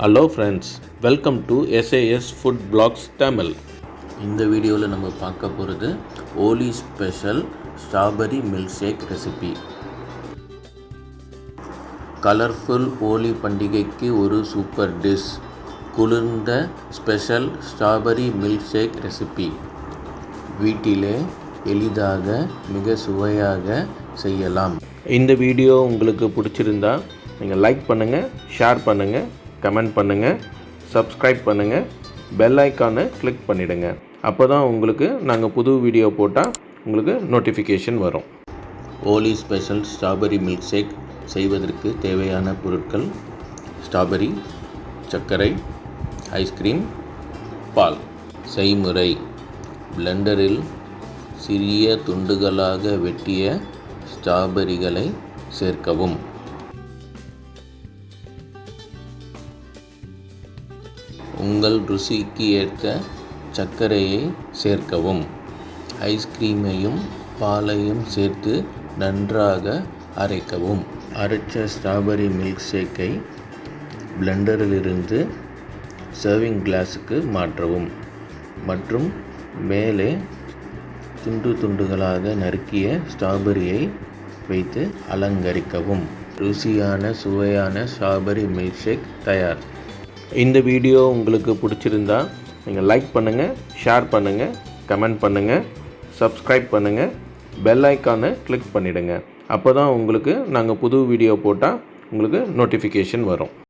Hello friends welcome to SAS food blogs Tamil இந்த வீடியோவில் நம்ம பார்க்க போகிறது Holi special strawberry milk shake recipe colourful Holi பண்டிகைக்கு ஒரு சூப்பர் டிஷ் குளிர்ந்த special strawberry milk shake recipe வீட்டிலே எளிதாக மிக சுவையாக செய்யலாம். இந்த வீடியோ உங்களுக்கு பிடிச்சிருந்தா நீங்கள் லைக் பண்ணுங்கள் ஷேர் பண்ணுங்கள் கமெண்ட் பண்ணுங்கள் சப்ஸ்கிரைப் பண்ணுங்கள் பெல் ஐக்கானை கிளிக் பண்ணிவிடுங்க அப்போ தான் உங்களுக்கு நாங்கள் புது வீடியோ போட்டால் உங்களுக்கு நோட்டிஃபிகேஷன் வரும். Holi special strawberry milk shake செய்வதற்கு தேவையான பொருட்கள் ஸ்ட்ராபெரி சர்க்கரை ஐஸ்கிரீம் பால். செய்முறை. பிளெண்டரில் சிறிய துண்டுகளாக வெட்டிய ஸ்ட்ராபெரிகளை சேர்க்கவும். உங்கள் ருசிக்கு ஏற்ற சர்க்கரையை சேர்க்கவும். ஐஸ்கிரீமையும் பாலையும் சேர்த்து நன்றாக அரைக்கவும். அரைச்ச ஸ்ட்ராபெரி மில்க் ஷேக்கை பிளெண்டரிலிருந்து சர்விங் கிளாஸுக்கு மாற்றவும். மற்றும் மேலே துண்டு துண்டுகளாக நறுக்கிய ஸ்ட்ராபெரியை வைத்து அலங்கரிக்கவும். ருசியான சுவையான ஸ்ட்ராபெரி மில்க் ஷேக் தயார். இந்த வீடியோ உங்களுக்கு பிடிச்சிருந்தா நீங்கள் லைக் பண்ணுங்கள் ஷேர் பண்ணுங்கள் கமெண்ட் பண்ணுங்கள் சப்ஸ்கிரைப் பண்ணுங்கள் பெல் ஐக்கானை கிளிக் பண்ணிவிடுங்க அப்போ தான் உங்களுக்கு நாங்கள் புது வீடியோ போட்டால் உங்களுக்கு நோட்டிஃபிகேஷன் வரும்.